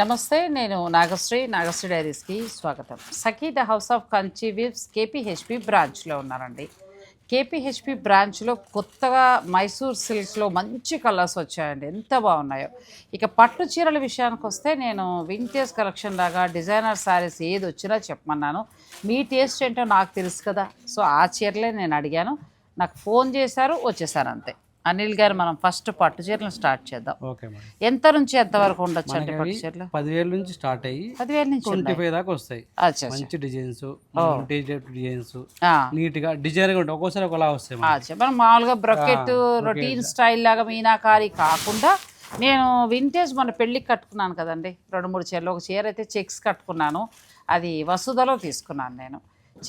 నమస్తే నేను నాగశ్రీ నాగశ్రీ డైరీస్కి స్వాగతం. Sakhi the house of Kanchi KPHB బ్రాంచ్లో ఉన్నారండి కేపీహెచ్పి బ్రాంచ్లో కొత్తగా మైసూర్ సిల్క్లో మంచి కలర్స్ వచ్చాయండి. ఎంత బాగున్నాయో. ఇక పట్టు చీరల విషయానికి వస్తే నేను వింటేజ్ కలెక్షన్ లాగా డిజైనర్ శారీస్ ఏది వచ్చినా చెప్పమన్నాను. మీ టేస్ట్ ఏంటో నాకు తెలుసు కదా. సో ఆ చీరలే నేను అడిగాను. నాకు ఫోన్ చేశారు వచ్చేసాను అంతే. అనిల్ గారు మనం ఫస్ట్ పట్టు చీరలను స్టార్ట్ చేద్దాం. Okay madam. ఎంత నుంచి ఎంత వరకు ఉండొచ్చు అండి పట్టు చీరలు? పదివేల నుంచి స్టార్ట్ అయ్యి పదివేల నుంచి ట్వంటీ ఫైవ్ దాకా వస్తాయి. మంచి డిజైన్స్ డిజైన్స్ నీట్గా డిజైన్ ఉంటాయి ఒక్కోసారి ఒకలా వస్తాయి. మనం మామూలుగా బ్రకెట్. రొటీన్ స్టైల్ లాగా మీనాకారి కాకుండా నేను వింటేజ్ మన పెళ్ళికి కట్టుకున్నాను కదండి. రెండు మూడు చీరలు ఒక చీర అయితే చెక్స్ కట్టుకున్నాను. అది వసుధలో తీసుకున్నాను నేను.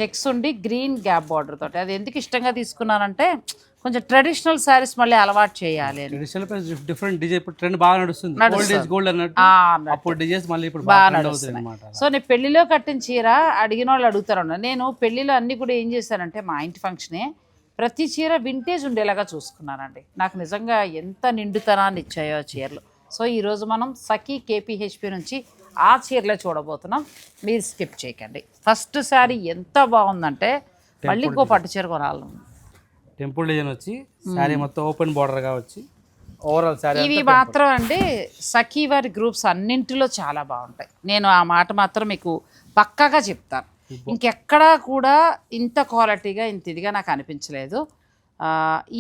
చెక్స్ ఉండి గ్రీన్ గ్యాప్ బార్డర్ తోటి. అది ఎందుకు ఇష్టంగా తీసుకున్నానంటే కొంచెం ట్రెడిషనల్ శారీస్ మళ్ళీ అలవాటు చేయాలి ట్రెడిషనల్ డిఫరెంట్ డిజైన్ ఇప్పుడు ట్రెండ్ బాగా నడుస్తుంది. ఓల్డ్ ఏజ్ గోల్డ్ అన్నట్టు. ఆ, అన్నట్టు. అప్పుడు డిజైన్స్ మళ్ళీ ఇప్పుడు బాగా అనమాట సో నేను పెళ్ళిలో కట్టిన చీర అడిగిన వాళ్ళు అడుగుతారు. నేను పెళ్ళిలో అన్ని కూడా ఏం చేశానంటే మా ఇంటి ఫంక్షనే ప్రతి చీర వింటేజ్ ఉండేలాగా చూసుకున్నానండి. నాకు నిజంగా ఎంత నిండుతనాన్ని ఇచ్చాయో ఆ చీరలు. సో ఈరోజు మనం సఖీ కేపీహెచ్పి నుంచి ఆ చీరలే చూడబోతున్నాం. మీరు స్కిప్ చేయకండి. ఫస్ట్ శారీ ఎంత బాగుందంటే మళ్ళీ ఇంకో పట్టు చీర కొనాలి. టెంపుల్ డిజైన్ వచ్చి శారీ మొత్తం ఓపెన్ బార్డర్గా వచ్చి ఓవరాల్ శారీ ఇవి మాత్రం అండి సఖీ వారి గ్రూప్స్ అన్నింటిలో చాలా బాగుంటాయి. నేను ఆ మాట మాత్రం మీకు పక్కాగా చెప్తాను. ఇంకెక్కడా కూడా ఇంత క్వాలిటీగా ఇంత ఇదిగా నాకు అనిపించలేదు.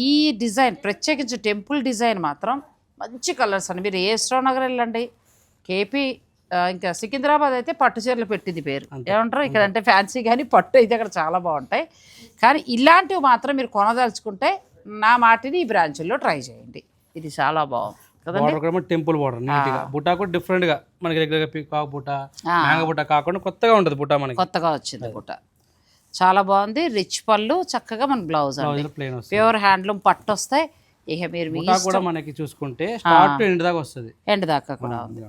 ఈ డిజైన్ ప్రత్యేకించి టెంపుల్ డిజైన్ మాత్రం మంచి కలర్స్ అండి. మీరు ఏ స్టోర్ నగర్ వెళ్ళండి కేపీ ఇంకా సికింద్రాబాద్ అయితే పట్టు చీరలు పెట్టింది పేరు. ఏమంటారు? ఇక్కడ అంటే ఫ్యాన్సీ కానీ పట్టు అయితే అక్కడ చాలా బాగుంటాయి. కానీ ఇలాంటివి మాత్రం మీరు కొనదలుచుకుంటే నా మాటిని ఈ బ్రాంచుల్లో ట్రై చేయండి. ఇది చాలా బాగుంది కదండి? టెంపుల్ బార్డర్ నీట్గా. బుటా కూడా డిఫరెంట్గా. మనకి రెగ్యులర్గా పీకాక్ బుటా. మ్యాంగో బుటా కాకుండా కొత్తగా ఉంటుంది బుటా మనకి. కొత్తగా వచ్చింది పూట చాలా బాగుంది. రిచ్ పళ్ళు చక్కగా మన బ్లౌజ్ ప్యూర్ హ్యాండ్లూమ్ పట్టు వస్తాయి. ఇక మీరు కూడా మనకి చూసుకుంటే స్టార్ట్ ఎండ్ దాకా వస్తుంది. ఎండ్ దాకా కూడా ఉంది.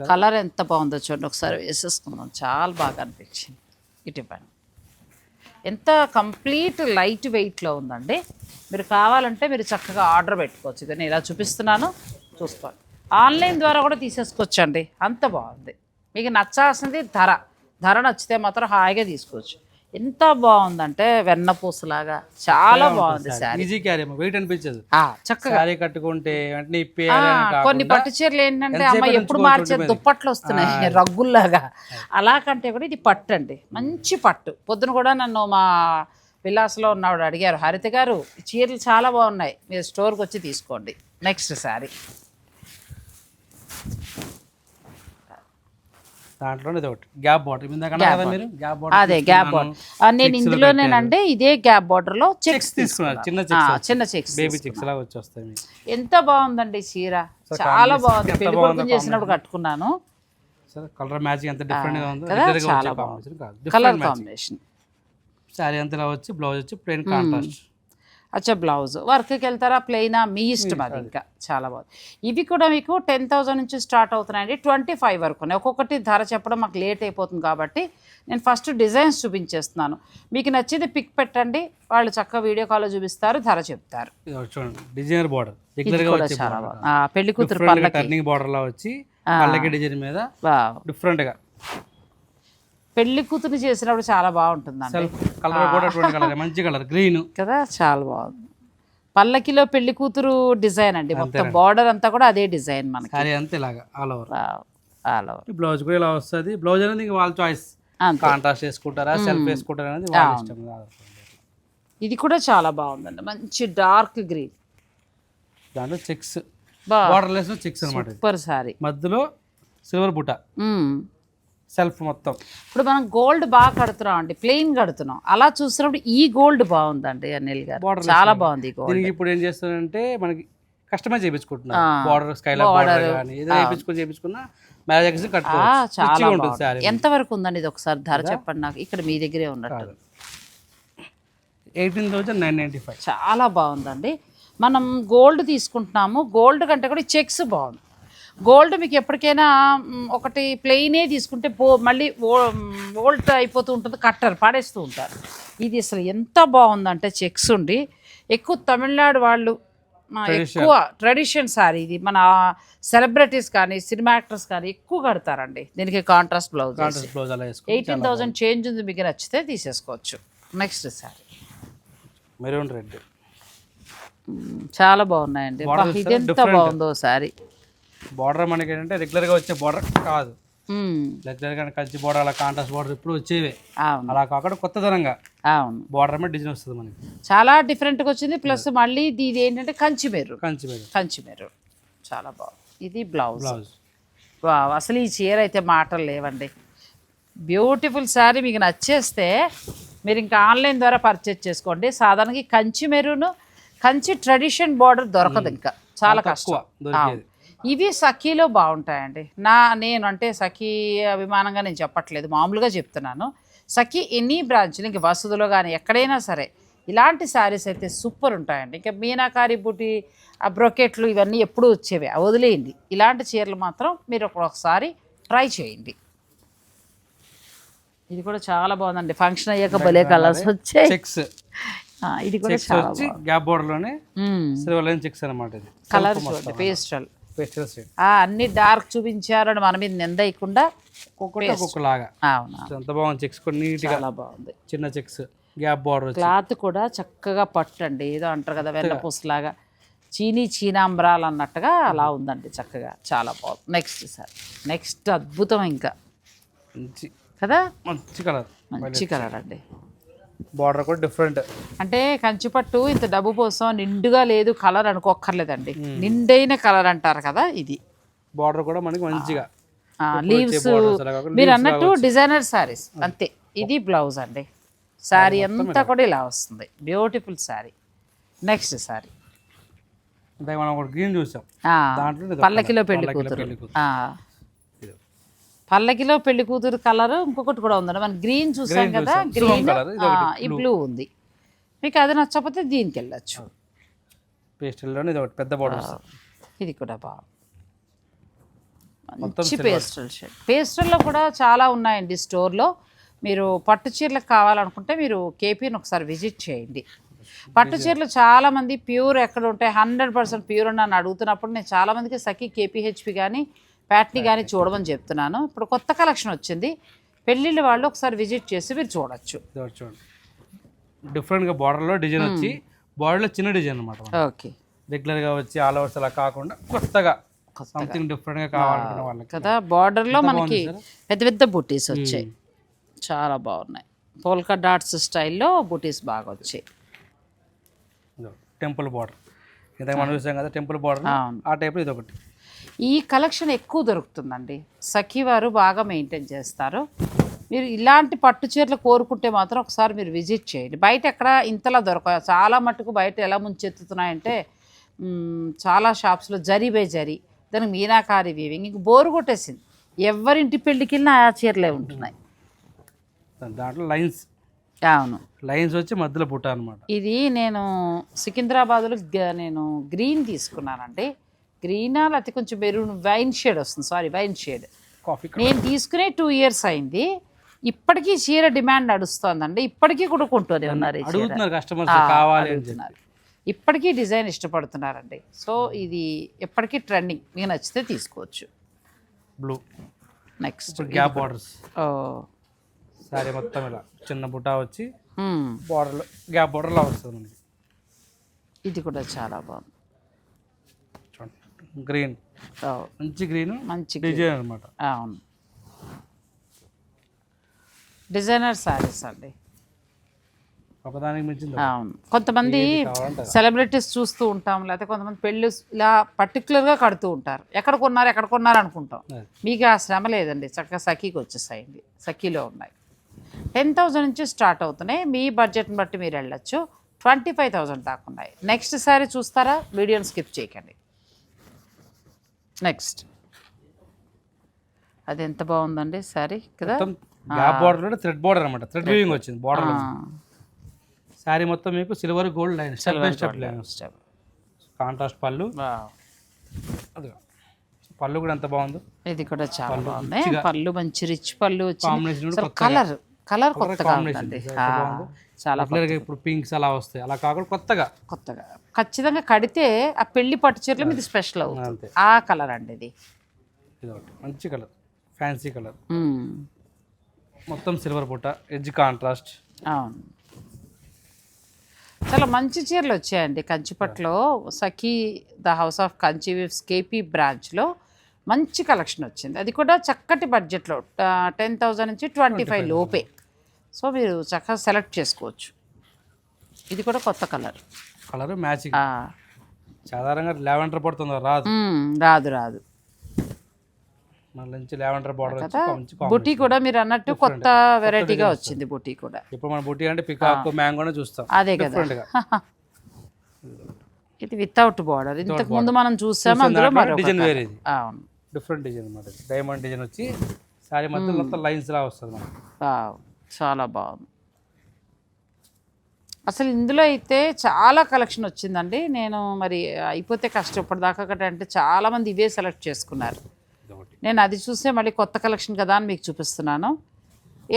కలర్ ఎంత బాగుందో చూడండి. ఒకసారి వేసేసుకుందాం. చాలా బాగా అనిపించింది. ఇటు ఇవ్వండి. ఎంత కంప్లీట్ లైట్ వెయిట్లో ఉందండి. మీరు కావాలంటే మీరు చక్కగా ఆర్డర్ పెట్టుకోవచ్చు. ఇది నేను ఇలా చూపిస్తున్నాను. చూసుకోండి. ఆన్లైన్ ద్వారా కూడా తీసేసుకోవచ్చండి. అంత బాగుంది. మీకు నచ్చాల్సింది ధర. ధర నచ్చితే మాత్రం హాయిగా తీసుకోవచ్చు. ఎంత బాగుందంటే వెన్నపూసలాగా చాలా బాగుంది శారీ. ఈజీ క్యారీ వెయిట్ అనిపించదు. చక్కగా శారీ కట్టుకుంటే వెంటనే కొన్ని పట్టు చీరలు ఏంటంటే అమ్మ ఎప్పుడు మార్చే. దుప్పట్లు వస్తున్నాయి. రగ్గుల్లాగా. అలా కంటే కూడా ఇది పట్టు అండి. మంచి పట్టు. పొద్దున కూడా నన్ను మా విలాస్లో ఉన్నవాడు అడిగారు హరిత గారు చీరలు చాలా బాగున్నాయి. మీరు స్టోర్కి వచ్చి తీసుకోండి. నెక్స్ట్ శారీ. దాంట్లోనే ఇది ఒకటి. గ్యాప్ ఇందాక కదా మీరు? గ్యాప్ బాటర్ అదే గ్యాప్ బార్డర్ నేను ఇందులోనేనంటే ఇదే గ్యాప్ బార్డర్లో చెక్స్ తీసుకున్నారు చిన్న చెక్స్ చిన్న చెక్స్ బేబీ చెక్స్ లాగా వచ్చి వస్తాయి మీకు. ఎంత బాగుందండి చీర. చాలా బాగుంది. పెళ్ళి కొడుకుని చేసినప్పుడు కట్టుకున్నాను. సరే కలర్ మ్యాచింగ్ ఎంత డిఫరెంట్గా ఉందో కలర్ కాంబినేషన్ శారీ అంతా వచ్చి బ్లౌజ్ వచ్చి ప్లెయిన్ కాంట్రాస్ట్ అచ్చా బ్లౌజ్. వర్క్కి వెళ్తారా ప్లెయినా? మీ ఇష్టం అది ఇంకా. చాలా బాగుంది. ఇవి కూడా మీకు టెన్ థౌజండ్ నుంచి స్టార్ట్ అవుతున్నాయండి. ట్వంటీ ఫైవ్ వరకు ఉన్నాయి. ఒక్కొక్కటి ధర చెప్పడం మాకు లేట్ అయిపోతుంది కాబట్టి నేను ఫస్ట్ డిజైన్స్ చూపించేస్తున్నాను. మీకు నచ్చింది పిక్ పెట్టండి. వాళ్ళు చక్కగా వీడియో కాల్లో చూపిస్తారు ధర చెప్తారు. Designer border. పెళ్ళి కూతురు టర్నింగ్ బార్డర్ లా వచ్చి డిజైన్ మీద. డిఫరెంట్గా. పెళ్ళి కూతురు చేసినప్పుడు చాలా బాగుంటుందండి. సెల్ఫ్ కలర్ కూడా మంచి కలర్ గ్రీన్ కదా చాలా బాగుంది. పల్లకిలో పెళ్ళి కూతురు డిజైన్ అండి. మొత్తం బార్డర్ అంతా కూడా అదే డిజైన్ మనకి. శారీ అంతా ఇలాగా all over all over blouse కూడా ఇలా వస్తుంది. బ్లౌజ్ అనేది వాళ్ళ చాయిస్ కాంట్రాస్ట్ వేసుకుంటారా సెల్ఫ్ వేసుకుంటారా అనేది వాళ్ళ ఇష్టం ఇది కూడా చాలా బాగుందండి. మంచి డార్క్ గ్రీన్ దాంట్లో చెక్స్ బా. బార్డర్ లెస్ చెక్స్ అనమాట సూపర్ సారీ. మధ్యలో సిల్వర్ బుట్ట. సెల్ఫ్ మొత్తం. ఇప్పుడు మనం గోల్డ్ బాగా కడుతున్నాం అండి ప్లెయిన్ కడుతున్నాం. అలా చూసినప్పుడు ఈ గోల్డ్ బాగుందండి అనిల్ గారు. చాలా బాగుంది దీనికి ఇప్పుడు ఏం చేస్తారంటే మనకి కస్టమైజ్ చేయించుకుంటున్నారు బార్డర్ స్కైలా బార్డర్ కానీ ఏదైనా చేయించుకొని చేయించుకున్నా మ్యారేజ్ చాలా ఉంటుంది ఎంత వరకు ఉందండి ఇది ఒకసారి ధర చెప్పండి నాకు. ఇక్కడ మీ దగ్గరే ఉన్నట్టు. Eighteen thousand nine ninety five. చాలా బాగుందండి. మనం గోల్డ్ తీసుకుంటున్నాము. గోల్డ్ కంటే కూడా చెక్స్ బాగుంది. గోల్డ్ మీకు ఎప్పటికైనా ఒకటి ప్లెయినే తీసుకుంటే పో మళ్ళీ ఓల్ట్ అయిపోతూ ఉంటుంది కట్టర్ పాడేస్తూ ఉంటారు. ఇది అసలు ఎంత బాగుందంటే చెక్స్ ఉండి ఎక్కువ తమిళనాడు వాళ్ళు ఎక్కువ ట్రెడిషన్ సారీ ఇది. మన సెలబ్రిటీస్ కానీ సినిమా యాక్టర్స్ కానీ ఎక్కువ కడతారండి. దీనికి contrast blouse eighteen thousand change ఉంది మీకు నచ్చితే తీసేసుకోవచ్చు. Next sorry. Maroon red. చాలా బాగున్నాయండి. Border బా, చూస్తారా? ఇది ఎంత Different. బాగుందో సారీ. బార్డర్ మనకి ఏంటంటే రెగ్యులర్గా వచ్చే బార్డర్ కాదు. రెగ్యులర్గా కంచి బార్డర్ అలా కాంట్రాస్ట్ బార్డర్ ఇప్పుడు వచ్చేవే. అలా కాకుండా కొత్తదనంగా అవును. బార్డర్ మీద డిజైన్ వస్తుంది మనకి. చాలా డిఫరెంట్గా వచ్చింది. ప్లస్ మళ్ళీ ఇది ఏంటంటే కంచి మెరు కంచి మీద కంచి మెరు చాలా బాగుంది. ఇది బ్లౌజ్ బ్లౌజ్ వావ్ అసలు ఈ చీర అయితే మాటలు లేవండి. బ్యూటిఫుల్ శారీ మీకు నచ్చేస్తే మీరు ఇంకా ఆన్లైన్ ద్వారా పర్చేజ్ చేసుకోండి. సాధారణంగా Kanchi maroon Kanchi tradition border దొరకదు ఇంకా. చాలా కష్టం. ఇవి సఖీలో బాగుంటాయండి. నా నేను అంటే సఖీ అభిమానంగా నేను చెప్పట్లేదు. మామూలుగా చెప్తున్నాను. సఖీ ఎనీ బ్రాంచ్లు ఇంక వసతులు కానీ ఎక్కడైనా సరే ఇలాంటి శారీస్ అయితే సూపర్ ఉంటాయండి. ఇంకా మీనాకారి బుటి ఆ బ్రొకెట్లు ఇవన్నీ ఎప్పుడూ వచ్చేవి అవి వదిలేయండి. ఇలాంటి చీరలు మాత్రం మీరు ఒక- ఒకసారి ట్రై చేయండి. ఇది కూడా చాలా బాగుందండి. ఫంక్షన్ అయ్యాక భలే కలర్స్ వచ్చాయి. చెక్స్. ఇది కూడా చాలా గ్యాప్ బార్డర్లోనే సిల్వర్ లైన్ చెక్స్ అనమాట ఇది. కలర్ చూడండి పేస్టల్. పేస్టల్ షేడ్ అన్ని డార్క్ చూపించారని మన మీద ఒక్కొక్కటి ఒక్కొక్క లాగా అవునా? ఎంత బాగుంది చెక్స్ కూడా నీట్గా చాలా బాగుంది. చిన్న చెక్స్ గ్యాప్ బార్డర్ క్లాత్ కూడా చక్కగా పట్టండి. ఏదో అంటారు కదా వెన్నపూసలాగా చీనీ చీనాంబరాలు అన్నట్టుగా అలా ఉందండి చక్కగా. చాలా బాగుంది. Next sir. నెక్స్ట్ అద్భుతం ఇంకా. మంచి. కదా? మంచి కలర్. మంచి కలర్ అండి. బార్డర్ కూడా డిఫరెంట్ అంటే కంచిపట్టు ఇంత డబ్బు కోసం నిండుగా లేదు కలర్ అనుకోక్కర్లేదండి. నిండైన కలర్ అంటారు కదా ఇది. బార్డర్ కూడా మనకి మంచిగా. లీవ్స్ మీరు అన్నట్టు డిజైనర్ శారీస్ అంతే. ఇది బ్లౌజ్ అండి. శారీ అంతా కూడా ఇలా వస్తుంది. బ్యూటిఫుల్ శారీ నెక్స్ట్ శారీ ఇందాక మనం గ్రీన్ చూసాం. దాంట్లో పల్లకిలో పెళ్ళి కూతురు. ఆ. ఇది. పల్లకిలో పెళ్ళి కూతురు కలర్ ఇంకొకటి కూడా ఉందండి మనం గ్రీన్ చూసాం కదా. గ్రీన్ ఈ బ్లూ ఉంది. మీకు అది నచ్చకపోతే దీనికి వెళ్ళచ్చు. ఇది ఒకటి పెద్ద బార్డర్ ఇది కూడా బాగుంది మంచి పేస్టల్ షేడ్ పేస్టల్లో కూడా చాలా ఉన్నాయండి స్టోర్లో. మీరు పట్టు చీరలకు కావాలనుకుంటే మీరు కేపీని ఒకసారి విజిట్ చేయండి. పట్టు చీరలు చాలా మంది ప్యూర్ ఎక్కడ ఉంటాయి హండ్రెడ్ పర్సెంట్ ప్యూర్ అని నన్ను అడుగుతున్నప్పుడు నేను చాలా మందికి సఖీ కేపీహెచ్పి కానీ ప్యాట్ని కానీ చూడమని చెప్తున్నాను. ఇప్పుడు కొత్త కలెక్షన్ వచ్చింది. పెళ్ళిళ్ళ వాళ్ళు ఒకసారి విజిట్ చేసి మీరు చూడొచ్చు. చూడండి డిఫరెంట్గా బార్డర్లో డిజైన్ వచ్చి బార్డర్లో చిన్న డిజైన్ అనమాట ఓకే. రెగ్యులర్గా వచ్చి ఆల్ ఓవర్స్ అలా కాకుండా కొత్తగా సంథింగ్ డిఫరెంట్గా కావాలనుకున్న వాళ్ళకి. కదా బార్డర్లో మనకి పెద్ద పెద్ద బుటీస్ వచ్చాయి. చాలా బాగున్నాయి. పోల్కా డాట్స్ స్టైల్లో బుటీస్ బాగా వచ్చాయి. టెంపుల్ బార్డర్ ఇంతకు మనం చూసాం కదా టెంపుల్ బార్డర్. ఆ టైప్ ఇది ఒకటి ఈ కలెక్షన్ ఎక్కువ దొరుకుతుందండి. సఖీ వారు బాగా మెయింటైన్ చేస్తారు. మీరు ఇలాంటి పట్టు చీరలు కోరుకుంటే మాత్రం ఒకసారి మీరు విజిట్ చేయండి. బయట ఎక్కడ ఇంతలా దొరకవు. చాలా మటుకు బయట ఎలా ముంచెత్తుతున్నాయంటే చాలా షాప్స్లో జరీ బై జరీ. దానికి మీనాకారి వీవింగ్ ఇంక బోరు కొట్టేసింది. ఎవరింటి పెళ్ళికి వెళ్ళినా ఆ చీరలే ఉంటున్నాయి. దాంట్లో లైన్స్. అవును. లైన్స్ వచ్చి మధ్యలో పుట్ట అనమాట ఇది నేను సికింద్రాబాద్లో నేను గ్రీన్ తీసుకున్నానండి. గ్రీనా లేకపోతే కొంచెం మెరూన్ వైన్ షేడ్ వస్తుంది. Sari wine shade. కాఫీ నేను తీసుకునే టూ ఇయర్స్ అయింది. ఇప్పటికీ చీర డిమాండ్ నడుస్తోందండి. ఇప్పటికీ కూడా కొంటూనే ఉన్నారు అడుగుతున్నారు కస్టమర్స్ కావాలి అడుగుతున్నారు. ఇప్పటికీ డిజైన్ ఇష్టపడుతున్నారండి. సో ఇది ఎప్పటికీ ట్రెండింగ్. మీకు నచ్చితే తీసుకోవచ్చు. Blue next gap borders sari మొత్తం ఇలా చిన్న బుట్ట వచ్చి. బార్డర్లో గ్యాప్ బార్డర్లో వస్తుంది ఇది కూడా చాలా బాగుంది. గ్రీన్. మంచి గ్రీన్ మంచి డిజైన్ అనమాట అవును. డిజైనర్ శారీస్ అండి. ఒకదానికి మించింది అవును. కొంతమంది సెలబ్రిటీస్ చూస్తూ ఉంటాం లేకపోతే కొంతమంది పెళ్ళి ఇలా పర్టికులర్గా కడుతూ ఉంటారు. ఎక్కడ కొన్నారు ఎక్కడ కొన్నారు అనుకుంటాం. మీకు ఆ శ్రమ లేదండి. చక్కగా సఖీకి వచ్చేసాయండి. సఖీలో ఉన్నాయి. టెన్ థౌజండ్ నుంచి స్టార్ట్ అవుతున్నాయి. మీ బడ్జెట్ని బట్టి మీరు వెళ్ళొచ్చు. ట్వంటీ ఫైవ్ థౌజండ్ దాకా ఉన్నాయి. నెక్స్ట్ సారీ చూస్తారా? వీడియోని స్కిప్ చేయకండి. నెక్స్ట్ అది ఎంత బాగుందండి సారీ కదా? గ్యాప్ బార్డర్ థ్రెడ్ బార్డర్ అనమాట థ్రెడ్ వీవింగ్ వచ్చింది బార్డర్ శారీ మొత్తం మీకు silver gold line step by step line step. Contrast పళ్ళు. పళ్ళు కూడా ఎంత బాగుందో. ఇది కూడా చాలా బాగుంది. పళ్ళు మంచి రిచ్ పళ్ళు కూడా వచ్చింది కలర్ కలర్ కొత్తగా. చాలా ఇప్పుడు పింక్స్ అలా వస్తాయి. అలా కాకుండా కొత్తగా. కొత్తగా. ఖచ్చితంగా కడితే ఆ పెళ్ళి పట్టు చీరలు మీది స్పెషల్ అవుతుంది. ఆ కలర్ అండి ఇది. మంచి కలర్ ఫ్యాన్సీ కలర్. మొత్తం సిల్వర్ పుట్ట ఎడ్జ్ కాంట్రాస్ట్ అవును. చాలా మంచి చీరలు వచ్చాయండి కంచిపట్లో. Sakhi the house of Kanchi weaves KP బ్రాంచ్లో మంచి కలెక్షన్ వచ్చింది. అది కూడా చక్కటి బడ్జెట్లో టెన్ థౌజండ్ నుంచి ట్వంటీ ఫైవ్ లోపే. సో మీరు చక్కగా సెలెక్ట్ చేసుకోవచ్చు. ఇది కూడా కొత్త కలర్ కలర్ మ్యాచింగ్. సాధారణంగా లెవెండర్ పడుతుంది? రాదు. రాదు రాదు. నుంచి లెవెండర్ బార్డర్ వచ్చి కదా మంచి బుటీ కూడా మీరు అన్నట్టు కొత్త వెరైటీగా వచ్చింది బుటీ కూడా. ఇప్పుడు మన బుట్టి అంటే పికాక్ మ్యాంగోనే చూస్తాం. అదే కదా. ఇది వితౌట్ బార్డర్ ఇంతకు ముందు మనం చూసాము? అందులో డిజైన్. వేరే అవును. డిఫరెంట్ డిజైన్ అనమాట డైమండ్ డిజైన్ వచ్చి సారీ మధ్యలో మొత్తం లైన్స్ లా వస్తుంది చాలా బాగుంది. అసలు ఇందులో అయితే చాలా కలెక్షన్ వచ్చిందండి. నేను మరి అయిపోతే కష్టం ఇప్పటిదాకా ఒకటి అంటే చాలామంది ఇవే సెలెక్ట్ చేసుకున్నారు. నేను అది చూస్తే మళ్ళీ కొత్త కలెక్షన్ కదా అని మీకు చూపిస్తున్నాను.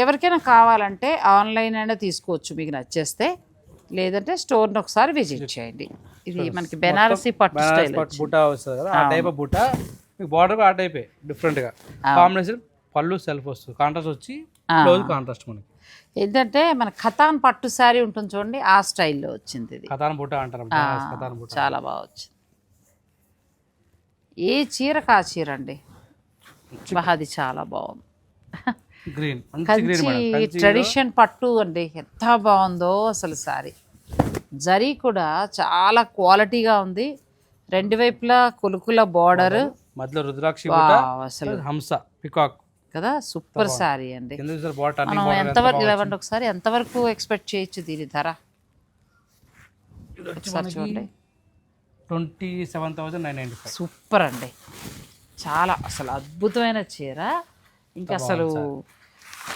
ఎవరికైనా కావాలంటే ఆన్లైన్ అయినా తీసుకోవచ్చు మీకు నచ్చేస్తే. లేదంటే స్టోర్ని ఒకసారి విజిట్ చేయండి. ఇది మనకి బెనారసీ పట్టు స్టైల్ బుట్ట వస్తుంది కదా ఆ టైప్ ఆఫ్ బుట్ట మీకు బార్డర్ ఆ టైపే డిఫరెంట్గా కాంబినేషన్ పళ్ళు సెల్ఫ్ వస్తుంది. కాంట్రాస్ట్ వచ్చి బ్లౌజ్ కాంట్రాస్ట్ మనకి. ఏంటంటే మన ఖతాన్ పట్టు శారీ ఉంటుంది చూడండి ఆ స్టైల్లో వచ్చింది ఇది. కథాన్ బుట్ట అంటారు కథాన్ బుట్ట చాలా బాగా వచ్చింది. ఏ చీరకు ఆ చీర అండి? అది చాలా బాగుంది. గ్రీన్ కంచి ట్రెడిషన్ పట్టు అండి ఎంత బాగుందో అసలు సారీ జరీ కూడా చాలా క్వాలిటీగా ఉంది. రెండు వైపులా కొలుకుల బార్డర్. మధ్యలో రుద్రాక్షి అసలు. హంస పికాక్. కదా? సూపర్ సారీ అండి. మనం ఎంతవరకు ఇవ్వండి ఒకసారి? ఎంతవరకు ఎక్స్పెక్ట్ చేయొచ్చు దీని ధర? చూడండి. Twenty seven thousand nine super అండి. చాలా అసలు అద్భుతమైన చీర. ఇంకా అసలు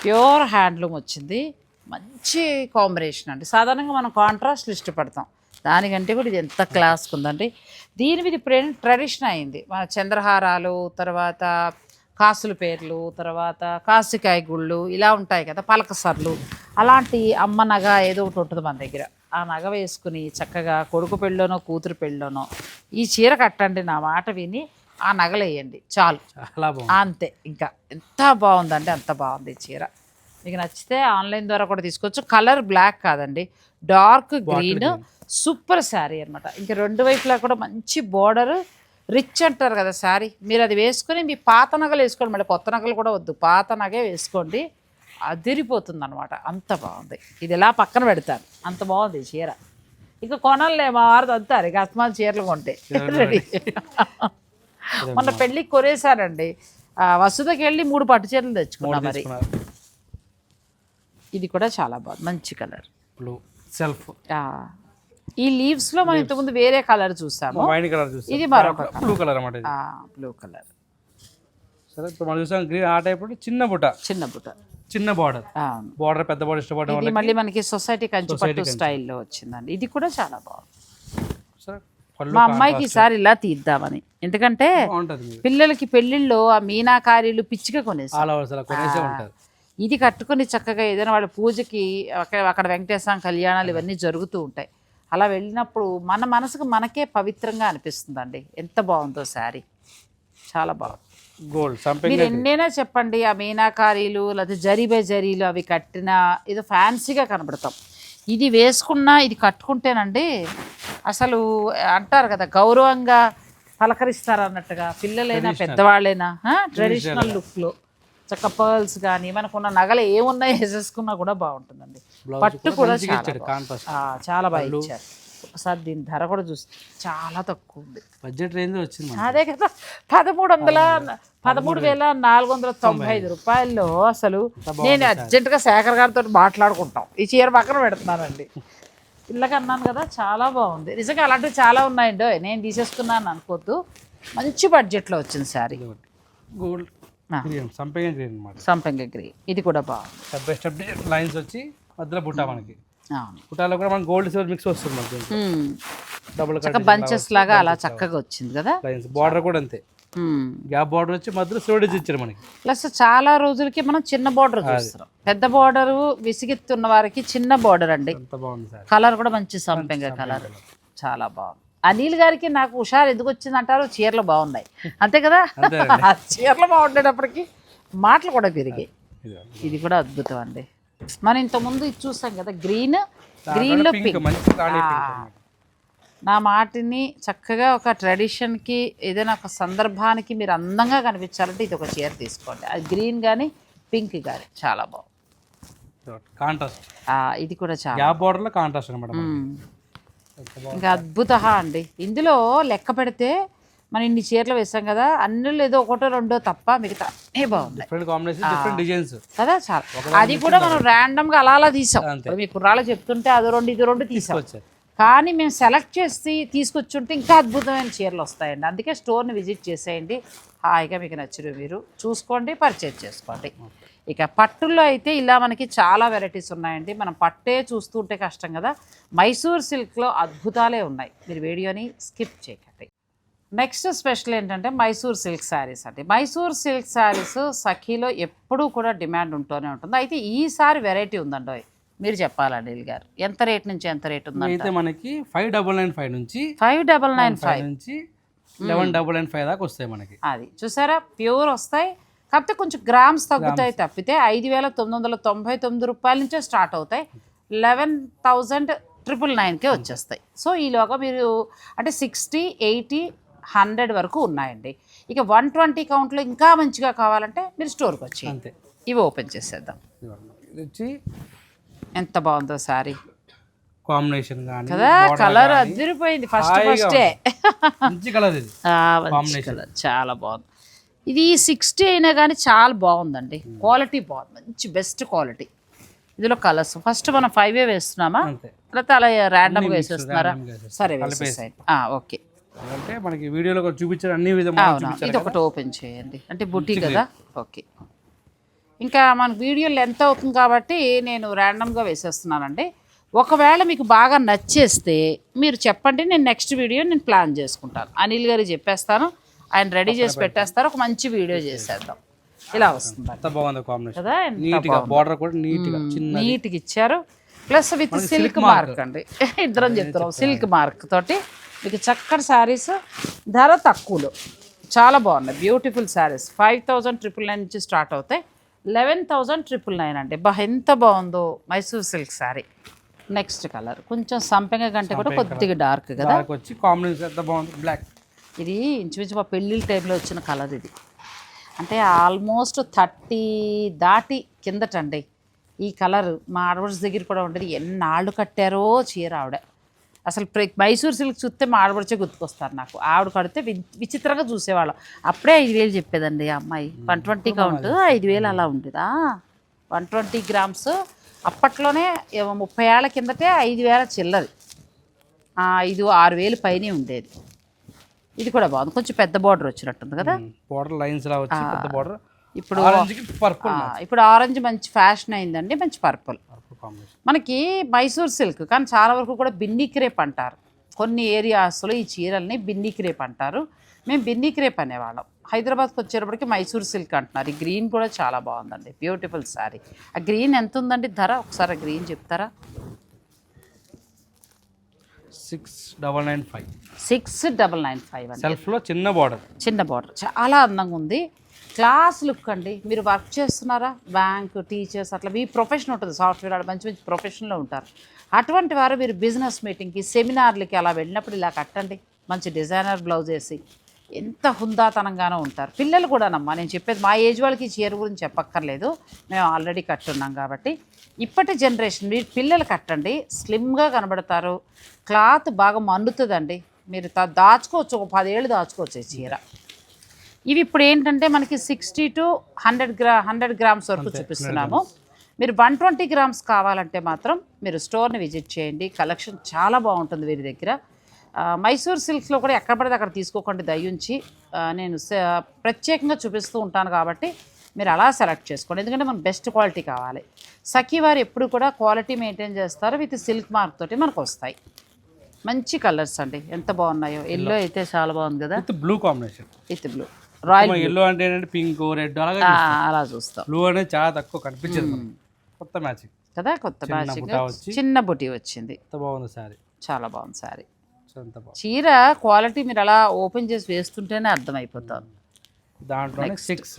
ప్యూర్ హ్యాండ్లూమ్ వచ్చింది. మంచి కాంబినేషన్ అండి. సాధారణంగా మనం కాంట్రాస్ట్లు ఇష్టపడతాం దానికంటే కూడా ఇది ఎంత క్లాస్కి ఉందండి దీని మీద ఇప్పుడు ట్రెడిషన్ అయింది? మన చంద్రహారాలు తర్వాత కాసుల పేర్లు తర్వాత కాసికాయ గుళ్ళు ఇలా ఉంటాయి కదా పలకసర్లు అలాంటి అమ్మ నగ ఏదో ఒకటి ఉంటుంది మన దగ్గర. ఆ నగ వేసుకుని చక్కగా కొడుకు పెళ్ళోనో కూతురు పెళ్ళోనో ఈ చీర కట్టండి నా మాట విని ఆ నగలు వేయండి. చాలు. చాలా బాగుంది. అంతే. ఇంకా ఎంత బాగుందంటే అంత బాగుంది ఈ చీర. మీకు నచ్చితే ఆన్లైన్ ద్వారా కూడా తీసుకోవచ్చు. కలర్ బ్లాక్ కాదండి. డార్క్ గ్రీన్ సూపర్ శారీ అన్నమాట. ఇంకా రెండు వైపులా కూడా మంచి బోర్డర్ రిచ్ అంటారు కదా శారీ మీరు అది వేసుకొని మీ పాత నగలు వేసుకోండి. మళ్ళీ కొత్త నగలు కూడా వద్దు. పాత నగే వేసుకోండి. అదిరిపోతుంది అనమాట అంత బాగుంది. ఇది ఎలా పక్కన పెడతాను అంత బాగుంది చీర. ఇక కొనలే మా వారు అంటారు ఇక అస్మాన్ చీరలు కొంటే. రెడీ మొన్న పెళ్ళికి కొనేసానండి ఆ, వసుదకి వెళ్ళి మూడు పట్టు చీరలు తెచ్చుకున్నా మరి. ఇది కూడా చాలా బాగుంది. మంచి కలర్. బ్లూ సెల్ఫ్ ఈ లీవ్స్లో మనం ఇంతకుముందు వేరే కలర్ చూసాము. వైన్ కలర్ చూస్తాం ఇది మరొక బ్లూ కలర్ అన్నమాట ఇది. బ్లూ కలర్ సరే ఇప్పుడు మనం చూసాం గ్రీన్ ఆ టైప్ చిన్న బుట్ట. చిన్న బుట్ట. చిన్న బార్డర్ అవును. బార్డర్ పెద్ద బార్డర్ ఇష్టపడే ఇది మళ్ళీ మనకి సొసైటీ కంచి పట్టు స్టైల్లో వచ్చిందండి. ఇది కూడా చాలా బాగుంది. సరే పళ్ళు మా అమ్మాయికి ఈసారి ఇలా తీద్దామని. ఎందుకంటే బాగుంటుంది మీరు పిల్లలకి పెళ్ళిళ్ళలో ఆ మీనాకారీలు పిచ్చిగా కొనేసి. ఆల్ ఓవర్స్ అలా కొనేసే ఉంటుంది ఇది కట్టుకుని చక్కగా ఏదైనా వాళ్ళ పూజకి అక్కడ అక్కడ వెంకటేశ్వర కళ్యాణాలు ఇవన్నీ జరుగుతూ ఉంటాయి. అలా వెళ్ళినప్పుడు మన మనసుకు మనకే పవిత్రంగా అనిపిస్తుందండి. ఎంత బాగుందో శారీ. చాలా బాగుంది. గోల్డ్ మీరు ఎన్నైనా చెప్పండి ఆ మీనాకారీలు లేకపోతే జరీబే జరీలు అవి కట్టిన ఏదో ఫ్యాన్సీగా కనబడతాం. ఇది వేసుకున్నా ఇది కట్టుకుంటేనండి అసలు అంటారు కదా గౌరవంగా పలకరిస్తారు అన్నట్టుగా పిల్లలైనా పెద్దవాళ్ళైనా ట్రెడిషనల్ లుక్లో చక్క పర్ల్స్ కానీ మనకున్న నగలు ఏమున్నాయి వేసేసుకున్నా కూడా బాగుంటుందండి. పట్టు కూడా చాలా బాగా ఇచ్చారు. ఒకసారి దీని ధర కూడా చూస్తే చాలా తక్కువ ఉంది. బడ్జెట్ రేంజ్ వచ్చింది. అదే కదా పదమూడు వందల పదమూడు వేల. నాలుగు వందల తొంభై ఐదు రూపాయల్లో అసలు నేను అర్జెంటుగా శేఖర్ గారితో మాట్లాడుకుంటాం. ఈ చీర పక్కన పెడుతున్నానండి పిల్లకి అన్నాను కదా చాలా బాగుంది. నిజంగా అలాంటివి చాలా ఉన్నాయండి. నేను తీసేసుకున్నాను అనుకోవద్దు. మంచి బడ్జెట్లో వచ్చింది శారీ ఒకటి గోల్డ్. గ్రీన్ సంపింగ్ గ్రీన్ అనమాట సంపంగి గ్రీ ఇది కూడా బాగుంది. స్టెప్ బై స్టెప్ లైన్స్ వచ్చి మధ్యలో బుట్ట మనకి. బుట్టాలో కూడా మనకి గోల్డ్ సిల్వర్ మిక్స్ వస్తుంది మనకి. డబుల్ బంచెస్ లాగా అలా చక్కగా వచ్చింది కదా? లైన్స్ బార్డర్ కూడా అంతే. గ్యాప్ బార్డర్ వచ్చి మధ్యలో స్టోరేజ్ ఇచ్చారు మనకి. ప్లస్ చాలా రోజులకి మనం చిన్న బార్డర్ చూస్తున్నాం. పెద్ద బార్డర్ విసిగెత్తున్న వారికి చిన్న బార్డర్ అండి. కలర్ కూడా మంచి సంపెంగ కలర్ చాలా బాగుంది. అనిల్ గారికి నాకు హుషారు ఎందుకు వచ్చింది అంటారు చీరలు బాగున్నాయి. అంతే కదా? చీరలు బాగుండేటప్పటికి మాటలు కూడా పెరిగాయి. ఇది కూడా అద్భుతం అండి. మనం ఇంతకుముందు ఇది చూసాం కదా గ్రీన్ గ్రీన్లో పింక్. నా మాటిని చక్కగా ఒక ట్రెడిషన్కి ఏదైనా ఒక సందర్భానికి మీరు అందంగా కనిపించాలంటే ఇది ఒక చీర తీసుకోండి. అది గ్రీన్ కానీ పింక్ కానీ చాలా బాగుంది. కాంట్రాస్ట్ ఇది కూడా చాలా గ్యాప్ బార్డర్లో కాంట్రాస్ట్ అనమాట. ఇంకా అద్భుత అండి. ఇందులో లెక్క పెడితే మనం ఇన్ని చీరలు వేసాం కదా అన్నిలో ఏదో ఒకటో రెండో తప్ప మిగతా అన్నీ డిఫరెంట్ డిజైన్స్ కదా చాలా. అది కూడా మనం ర్యాండమ్గా అలా అలా తీసాం. మీ కుర్రాళ్ళు చెప్తుంటే అది రెండు ఇది రెండు తీసాం. కానీ మేము సెలెక్ట్ చేసి తీసుకొచ్చుంటే ఇంకా అద్భుతమైన చీరలు వస్తాయండి. అందుకే స్టోర్ని విజిట్ చేసేయండి. హాయిగా మీకు నచ్చినవి మీరు చూసుకోండి పర్చేజ్ చేసుకోండి. ఇక పట్టుల్లో అయితే ఇలా మనకి చాలా వెరైటీస్ ఉన్నాయండి. మనం పట్టే చూస్తుంటే కష్టం కదా. మైసూర్ సిల్క్లో అద్భుతాలే ఉన్నాయి. మీరు వీడియోని స్కిప్ చేయకండి. నెక్స్ట్ స్పెషల్ ఏంటంటే మైసూర్ సిల్క్ శారీస్ అండి. మైసూర్ సిల్క్ శారీస్ సఖీలో ఎప్పుడూ కూడా డిమాండ్ ఉంటూనే ఉంటుంది. అయితే ఈసారి వెరైటీ ఉందండి. మీరు చెప్పాలండి గారు. ఎంత రేట్ నుంచి ఎంత రేట్ ఉందండి అయితే మనకి ఫైవ్ డబల్ నైన్ ఫైవ్ నుంచి ఫైవ్ డబల్ నైన్ ఫైవ్ నుంచి లెవెన్ డబల్ నైన్ ఫైవ్ దాకా వస్తాయి మనకి. అది చూసారా? ప్యూర్ వస్తాయి. కాకపోతే కొంచెం గ్రామ్స్ తగ్గుతాయి తప్పితే ఐదు వేల తొమ్మిది వందల తొంభై తొమ్మిది రూపాయల నుంచే స్టార్ట్ అవుతాయి. లెవెన్ థౌజండ్ ట్రిపుల్ నైన్కే వచ్చేస్తాయి. సో ఈలోగా మీరు అంటే సిక్స్టీ ఎయిటీ హండ్రెడ్ వరకు ఉన్నాయండి. ఇక వన్ ట్వంటీ కౌంట్లో ఇంకా మంచిగా కావాలంటే మీరు స్టోర్కి వచ్చి అంతే. ఇవి ఓపెన్ చేసేద్దాం. ఎంత బాగుందో సారీ కాంబినేషన్ కదా కలర్ అదిరిపోయింది ఫస్ట్ ఫస్టే. మంచి కలర్ ఇది. ఆ, మంచి కలర్. చాలా బాగుంది. ఇది సిక్స్టీ అయినా కానీ చాలా బాగుందండి. క్వాలిటీ బాగుంది మంచి బెస్ట్ క్వాలిటీ. ఇందులో కలర్స్. ఫస్ట్ మనం ఫైవ్ ఏ వేస్తున్నామా? లేకపోతే అలా ర్యాండమ్గా వేసేస్తున్నారా. సరే ఓకే. అంటే మనకి వీడియోలో చూపించారు అన్ని విధంగా ఇది ఒకటి ఓపెన్ చేయండి. అంటే బుట్టి కదా? ఓకే. ఇంకా మన వీడియో లెంత్ అవుతుంది కాబట్టి నేను ర్యాండమ్గా వేసేస్తున్నానండి. ఒకవేళ మీకు బాగా నచ్చేస్తే మీరు చెప్పండి నేను నెక్స్ట్ వీడియో నేను ప్లాన్ చేసుకుంటాను. అనిల్ గారు చెప్పేస్తాను. ఆయన రెడీ చేసి పెట్టేస్తారు. ఒక మంచి వీడియో చేసేద్దాం. ఇలా వస్తుంది. ఎంత బాగుంది కాంబినేషన్ కదా? నీట్గా బార్డర్ కూడా నీట్గా చిన్న నీట్గా ఇచ్చారు. ప్లస్ విత్ సిల్క్ మార్క్ అండి. ఇద్దరం చెప్తున్నాం సిల్క్ మార్క్ తోటి. మీకు చక్కటి శారీస్ ధర తక్కువలో. చాలా బాగున్నాయి. Beautiful saris five thousand triple nine నుంచి స్టార్ట్ అవుతాయి. లెవెన్ థౌజండ్ ట్రిపుల్ నైన్ అండి. బా ఎంత బాగుందో Mysore silk sari next colour కొంచెం సంపెంగ కంటే కూడా కొద్దిగా డార్క్ కదా? దానికి వచ్చి కాంబినేషన్ ఎంత బాగుంది? బ్లాక్ ఇది ఇంచుమించు మా పెళ్ళిళ్ళ టైంలో వచ్చిన కలర్ ఇది. అంటే ఆల్మోస్ట్ థర్టీ దాటి కిందటండి ఈ కలర్. మా ఆడబడ్స్ దగ్గర కూడా ఉండేది. ఎన్నాళ్ళు కట్టారో చీర ఆవిడ. అసలు ప్ర- మైసూర్ సిల్క్ చూస్తే మా ఆడబడిచే గుర్తుకొస్తారు నాకు. ఆవిడ కడితే వి- విచిత్రంగా చూసేవాళ్ళం. అప్పుడే ఐదు వేలు చెప్పేదండి ఆ అమ్మాయి. వన్ ట్వంటీ కౌంట్ ఐదు వేలు అలా ఉండేదా? One twenty grams. అప్పట్లోనే ముప్పై ఏళ్ళ కిందటే ఐదు వేల చిల్లది ఐదు ఆరు వేలు పైనే ఉండేది. ఇది కూడా బాగుంది. కొంచెం పెద్ద బార్డర్ వచ్చినట్టుంది కదా? బార్డర్ లైన్స్ లా వచ్చి పెద్ద బార్డర్ ఇప్పుడు పర్పుల్ ఇప్పుడు ఆరెంజ్ మంచి ఫ్యాషన్ అయిందండి మంచి పర్పుల్ మనకి మైసూర్ సిల్క్ కానీ చాలా వరకు కూడా బిన్ని క్రేప్ అంటారు. కొన్ని ఏరియాస్లో ఈ చీరల్ని బిన్ని క్రేప్ అంటారు. మేము బిన్ని క్రేప్ అనేవాళ్ళం. హైదరాబాద్కి వచ్చేటప్పటికి మైసూర్ సిల్క్ అంటున్నారు. ఈ గ్రీన్ కూడా చాలా బాగుందండి. బ్యూటిఫుల్ శారీ ఆ గ్రీన్ ఎంత ఉందండి? ధర? ఒకసారి ఆ గ్రీన్ చెప్తారా? Six double nine five six double nine five అండి. సెల్ఫ్లో చిన్న బార్డర్ చిన్న బార్డర్ చాలా అందంగా ఉంది. క్లాస్ లుక్ అండి. మీరు వర్క్ చేస్తున్నారా? బ్యాంక్ టీచర్స్ అట్లా మీ ప్రొఫెషన్ ఉంటుంది. సాఫ్ట్వేర్ ఆడ మంచి మంచి ప్రొఫెషన్లో ఉంటారు. అటువంటి వారు మీరు బిజినెస్ మీటింగ్కి సెమినార్లకి అలా వెళ్ళినప్పుడు ఇలా కట్టండి. మంచి డిజైనర్ బ్లౌజ్ వేసి ఎంత హుందాతనంగానో ఉంటారు. పిల్లలు కూడానమ్మా నేను చెప్పేది మా ఏజ్ వాళ్ళకి చీర గురించి చెప్పక్కర్లేదు. మేము ఆల్రెడీ కట్టున్నాం కాబట్టి. ఇప్పటి జనరేషన్ మీరు పిల్లలు కట్టండి స్లిమ్గా కనబడతారు క్లాత్ బాగా మన్నుతుందండి మీరు దాచుకోవచ్చు ఒక పదేళ్ళు దాచుకోవచ్చు చీర. ఇవి ఇప్పుడు ఏంటంటే మనకి సిక్స్టీ టు హండ్రెడ్ గ్రా హండ్రెడ్ గ్రామ్స్ వరకు చూపిస్తున్నాము. మీరు వన్ ట్వంటీ గ్రామ్స్ కావాలంటే మాత్రం మీరు స్టోర్ని విజిట్ చేయండి. కలెక్షన్ చాలా బాగుంటుంది వీరి దగ్గర. మైసూర్ సిల్క్స్లో కూడా ఎక్కడ పడితే అక్కడ తీసుకోకండి దయ్యుంచి. నేను ప్రత్యేకంగా చూపిస్తూ ఉంటాను కాబట్టి మీరు అలా సెలెక్ట్ చేసుకోండి. ఎందుకంటే మనకు బెస్ట్ క్వాలిటీ కావాలి. సఖీ వారు ఎప్పుడు కూడా క్వాలిటీ మెయింటైన్ చేస్తారు. విత్ సిల్క్ మార్క్ తోటి మనకు వస్తాయి. మంచి కలర్స్ అండి. ఎంత బాగున్నాయో. ఎల్లో అయితే చాలా బాగుంది కదా. With blue combination. With blue. Royal yellow అంటే ఏంటంటే పింక్ రెడ్ అలాగే అలా చూస్తాం. బ్లూ అనేది చాలా తక్కువ కనిపించదు. కొత్త మ్యాచింగ్. కదా కొత్త మ్యాచింగ్. వచ్చి. చిన్న బుటీ వచ్చింది. బాగుంది సారీ చాలా బాగుంది సారీ చీర క్వాలిటీ మీరు అలా ఓపెన్ చేసి వేస్తుంటేనే అర్థమైపోతుంది దాంట్లోనే సిక్స్.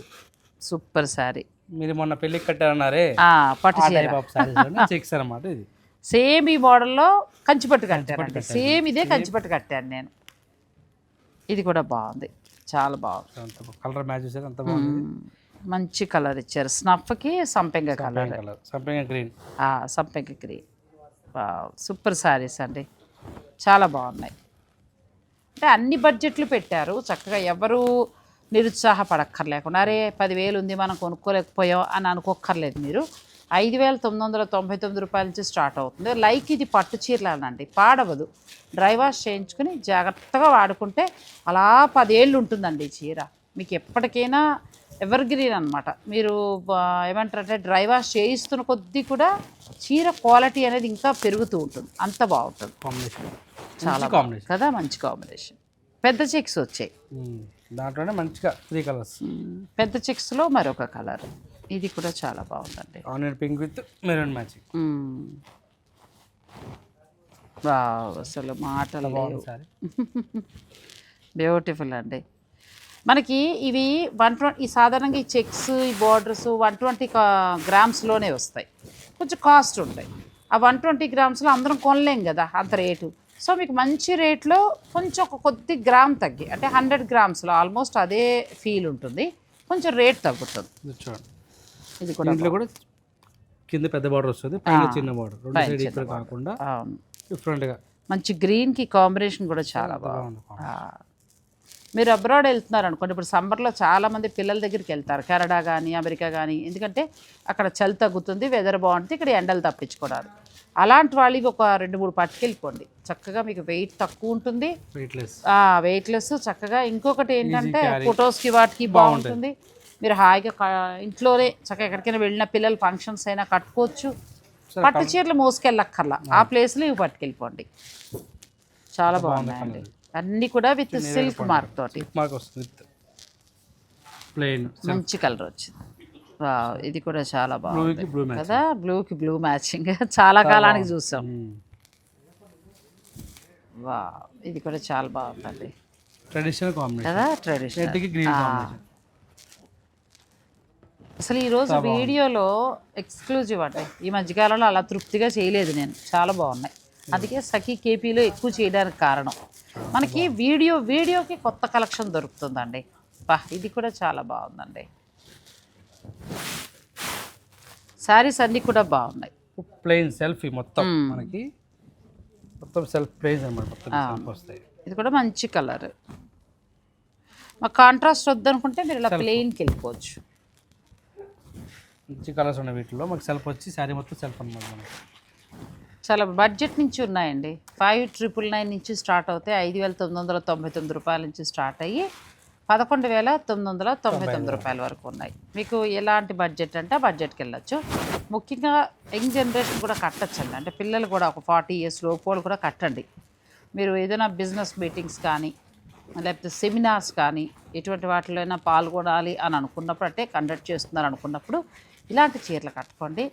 సూపర్ శారీ మీరు మొన్న పెళ్ళికి కట్టారన్నారే? పట్టు సారీస్ సిక్స్ అనమాట ఇది. సేమ్ ఈ మోడల్లో కంచిపట్టు కట్టానండి సేమ్ ఇదే కంచిపట్టు కట్టాను నేను. ఇది కూడా బాగుంది. చాలా బాగుంది. కలర్ మ్యాచ్ చేశారు అంత బాగుంది. మంచి కలర్ ఇచ్చారు. స్నఫ్కి సంపెంగ కలర్. కలర్. సంపంగా గ్రీన్. సంపెంగ గ్రీన్. సూపర్ శారీస్ అండి. చాలా బాగున్నాయి. అంటే అన్ని బడ్జెట్లు పెట్టారు. చక్కగా ఎవరు నిరుత్సాహపడక్కర్లేకుండా అరే పదివేలు ఉంది మనం కొనుక్కోలేకపోయాం అని అనుకోక్కర్లేదు మీరు. ఐదు వేల తొమ్మిది వందల తొంభై తొమ్మిది రూపాయల నుంచి స్టార్ట్ అవుతుంది. లైక్ ఇది పట్టు చీరలానండి. పాడవదు. డ్రై వాష్ చేయించుకుని జాగ్రత్తగా వాడుకుంటే అలా పదేళ్ళు ఉంటుందండి ఈ చీర. మీకు ఎప్పటికైనా ఎవర్ గ్రీన్ అనమాట మీరు ఏమంటారంటే డ్రై వాష్ చేయిస్తున్న కొద్దీ కూడా చీర క్వాలిటీ అనేది ఇంకా పెరుగుతూ ఉంటుంది. అంత బాగుంటుంది. కాంబినేషన్ చాలా కాంబినేషన్ కదా మంచి కాంబినేషన్ పెద్ద చెక్స్ వచ్చాయి. దాంట్లోనే మంచిగా త్రీ కలర్స్. పెద్ద చెక్స్లో మరొక కలర్. ఇది కూడా చాలా బాగుందండి. Onion pink with maroon matching. అసలు మాటలు బ్యూటిఫుల్ అండి. మనకి ఇవి వన్ ట్వంటీ ఈ సాధారణంగా ఈ చెక్స్ ఈ బార్డర్స్ వన్ ట్వంటీ గ్రామ్స్లోనే వస్తాయి. కొంచెం కాస్ట్ ఉంటాయి. ఆ వన్ ట్వంటీ గ్రామ్స్లో అందరం కొనలేం కదా అంత రేటు. సో మీకు మంచి రేట్లో కొంచెం ఒక కొద్ది గ్రామ్ తగ్గి అంటే హండ్రెడ్ గ్రామ్స్లో ఆల్మోస్ట్ అదే ఫీల్ ఉంటుంది. కొంచెం రేట్ తగ్గుతుంది. ఇది కూడా కింద పెద్ద బార్డర్ వస్తుంది పైన చిన్న బార్డర్. రెండు సైడ్ ఈక్వల్ కాకుండా. డిఫరెంట్గా మంచి గ్రీన్కి కాంబినేషన్ కూడా చాలా బాగుంది. మీరు అబ్రాడ్ వెళ్తున్నారు అనుకోండి ఇప్పుడు సమ్మర్లో చాలామంది పిల్లల దగ్గరికి వెళ్తారు కెనడా కానీ అమెరికా కానీ ఎందుకంటే అక్కడ చలి తగ్గుతుంది వెదర్ బాగుంటుంది ఇక్కడ ఎండలు తప్పించుకోవడానికి అలాంటి వాళ్ళకి ఒక రెండు మూడు పట్టుకెళ్ళిపోండి. చక్కగా మీకు వెయిట్ తక్కువ ఉంటుంది. వెయిట్లెస్. చక్కగా. ఇంకొకటి ఏంటంటే ఫొటోస్కి వాటికి బాగుంటుంది. మీరు హాయిగా ఇంట్లోనే చక్కగా ఎక్కడికైనా వెళ్ళిన పిల్లలు ఫంక్షన్స్ అయినా కట్టుకోవచ్చు. పట్టు చీరలు మోసుకెళ్ళక్కర్లా. ఆ. ప్లేస్లో ఇవి పట్టుకెళ్ళిపోండి. చాలా బాగున్నాయండి. అన్నీ కూడా విత్ సిల్క్ మార్క్ తోటి. మార్క్ వస్తుంది. విత్ ప్లెయిన్ మంచి కలర్ వచ్చింది. ఇది కూడా చాలా బాగుంది. బ్లూకి బ్లూ మ్యాచ్ కదా? బ్లూకి బ్లూ మ్యాచింగ్. చాలా కాలానికి చూసాం. వా ఇది కూడా చాలా బాగుందండి. Traditional combination. కదా? ట్రెడిషనల్. అసలు ఈరోజు వీడియోలో ఎక్స్క్లూజివ్ అంటే ఈ మధ్యకాలంలో అలా తృప్తిగా చేయలేదు నేను. చాలా బాగున్నాయి. అందుకే సఖీ కేపీలో ఎక్కువ చేయడానికి కారణం. మనకి వీడియో వీడియోకి కొత్త కలెక్షన్ దొరుకుతుందండి. బా ఇది కూడా చాలా బాగుందండి. శారీస్ అన్నీ కూడా బాగున్నాయి. ప్లెయిన్ సెల్ఫీ మొత్తం మనకి. మొత్తం సెల్ఫ్ ప్లెయిన్ అనమాట మొత్తం వస్తాయి. ఇది కూడా మంచి కలర్ మాకు కాంట్రాస్ట్ వద్దనుకుంటే మీరు ఇలా ప్లెయిన్కి వెళ్ళిపోవచ్చు. మంచి కలర్స్ ఉన్నాయి వీటిలో. మాకు సెల్ఫ్ వచ్చి శారీ మొత్తం సెల్ఫ్ అనమాట మనకి. చాలా బడ్జెట్ నుంచి ఉన్నాయండి. ఫైవ్ ట్రిపుల్ నైన్ నుంచి స్టార్ట్ అవుతాయి. ఐదు వేల తొమ్మిది వందల తొంభై తొమ్మిది రూపాయల నుంచి స్టార్ట్ అయ్యి పదకొండు వేల తొమ్మిది వందల తొంభై తొమ్మిది రూపాయల వరకు ఉన్నాయి. మీకు ఎలాంటి బడ్జెట్ అంటే ఆ బడ్జెట్కి వెళ్ళొచ్చు. ముఖ్యంగా యంగ్ జనరేషన్ కూడా కట్టచ్చండి. అంటే పిల్లలు కూడా ఒక ఫార్టీ ఇయర్స్ లోపు వాళ్ళు కూడా కట్టండి. మీరు ఏదైనా బిజినెస్ మీటింగ్స్ కానీ లేకపోతే సెమినార్స్ కానీ ఎటువంటి వాటిలోనైనా పాల్గొనాలి అని అనుకున్నప్పుడు అంటే కండక్ట్ చేస్తున్నారు అనుకున్నప్పుడు ఇలాంటి చీరలు కట్టుకోండి.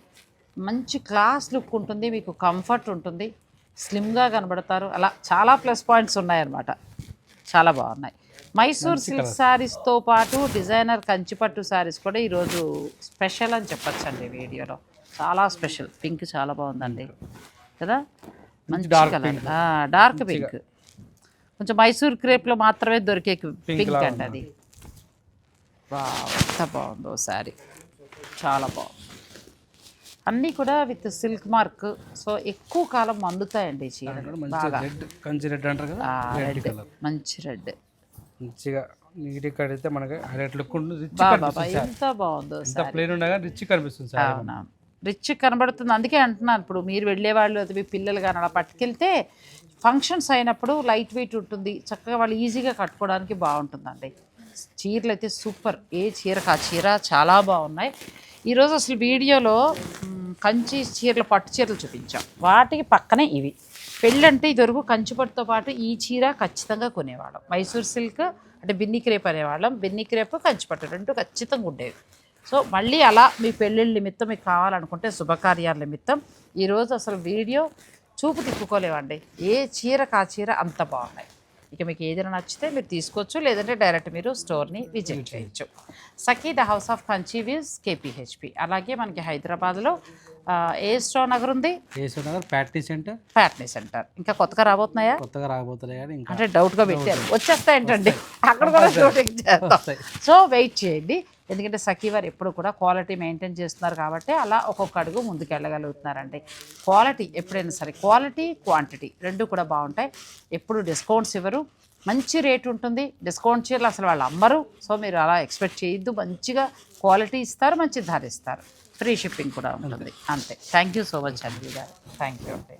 మంచి క్లాస్ లుక్ ఉంటుంది మీకు కంఫర్ట్ ఉంటుంది. స్లిమ్గా కనబడతారు. అలా చాలా ప్లస్ పాయింట్స్ ఉన్నాయన్నమాట. చాలా బాగున్నాయి. మైసూర్ సిల్క్ శారీస్తో పాటు డిజైనర్ కంచిపట్టు శారీస్ కూడా ఈరోజు స్పెషల్ అని చెప్పొచ్చండి వీడియోలో. చాలా స్పెషల్. పింక్ చాలా బాగుందండి. కదా? మంచి కలర్. Dark pink. కొంచెం మైసూర్ క్రేప్లో మాత్రమే దొరికే పింక్ అండి అది. వావ్, ఎంత బాగుందో శారీ. చాలా బాగుంది. అన్నీ కూడా విత్ సిల్క్ మార్క్. సో ఎక్కువ కాలం చీరలు. మంచి రెడ్ అంటారు కదా? మంచి రెడ్. మంచిగా నీట్గా కడితే మనకి హైలైట్ లుక్ రిచ్ ఎంత బాగుందో ఎంత ప్లేన్ ఉండగా రిచ్ కనిపిస్తుంది సారీ అవునా? రిచ్ కనబడుతుంది. అందుకే అంటున్నాను ఇప్పుడు మీరు వెళ్ళేవాళ్ళు అది మీ పిల్లలు కానీ అలా పట్టుకెళ్తే ఫంక్షన్స్ అయినప్పుడు లైట్ వెయిట్ ఉంటుంది. చక్కగా వాళ్ళు ఈజీగా కట్టుకోవడానికి బాగుంటుందండి. చీరలు అయితే సూపర్ ఏ చీరకు ఆ చీర చాలా బాగున్నాయి. ఈరోజు అసలు వీడియోలో కంచి చీరలు పట్టు చీరలు చూపించాం. వాటికి పక్కనే ఇవి. పెళ్ళంటే ఇదివరకు కంచుపట్టుతో పాటు ఈ చీర ఖచ్చితంగా కొనేవాళ్ళం. మైసూర్ సిల్క్ అంటే బిన్ని క్రేప్ అనేవాళ్ళం. బిన్ని క్రేప్ కంచిపట్టు రెండు ఖచ్చితంగా ఉండేవి. సో మళ్ళీ అలా మీ పెళ్ళిళ్ళ నిమిత్తం మీకు కావాలనుకుంటే శుభకార్యాల నిమిత్తం ఈరోజు అసలు వీడియో చూపు తిప్పుకోలేవండి. ఏ చీరకు ఆ చీర అంత బాగున్నాయి. ఇక మీకు ఏదైనా నచ్చితే మీరు తీసుకోవచ్చు లేదంటే డైరెక్ట్ మీరు స్టోర్ని విజిట్ చేయొచ్చు. Sakhi the house of Kanchi weaves KPHB. అలాగే మనకి హైదరాబాద్లో ఏ స్టోర్ నగర్ ఉంది? ఏసీ నగర్? ప్యాట్రీ సెంటర్ ఫ్యాట్నీ సెంటర్ ఇంకా కొత్తగా రాబోతున్నాయా? కొత్తగా రాబోతున్నాయి అంటే డౌట్గా పెట్టారు. వచ్చేస్తాయంటండి. అక్కడ కూడా షూటింగ్ చేస్తాం. వస్తాయి. సో వెయిట్ చేయండి. ఎందుకంటే సఖీ వారు ఎప్పుడు కూడా క్వాలిటీ మెయింటైన్ చేస్తున్నారు కాబట్టి అలా ఒక్కొక్క అడుగు ముందుకు వెళ్ళగలుగుతున్నారండి. క్వాలిటీ ఎప్పుడైనా సరే క్వాలిటీ క్వాంటిటీ రెండు కూడా బాగుంటాయి. ఎప్పుడు డిస్కౌంట్స్ ఇవ్వరు. మంచి రేట్ ఉంటుంది. డిస్కౌంట్ చీరలు అసలు వాళ్ళు అమ్మరు. సో మీరు అలా ఎక్స్పెక్ట్ చేయొద్దు. మంచిగా క్వాలిటీ ఇస్తారు మంచి ధర ఇస్తారు. ఫ్రీ షిప్పింగ్ కూడా ఉంటుంది. అంతే. థ్యాంక్ యూ సో మచ్ అండి గారు. థ్యాంక్ యూ అండి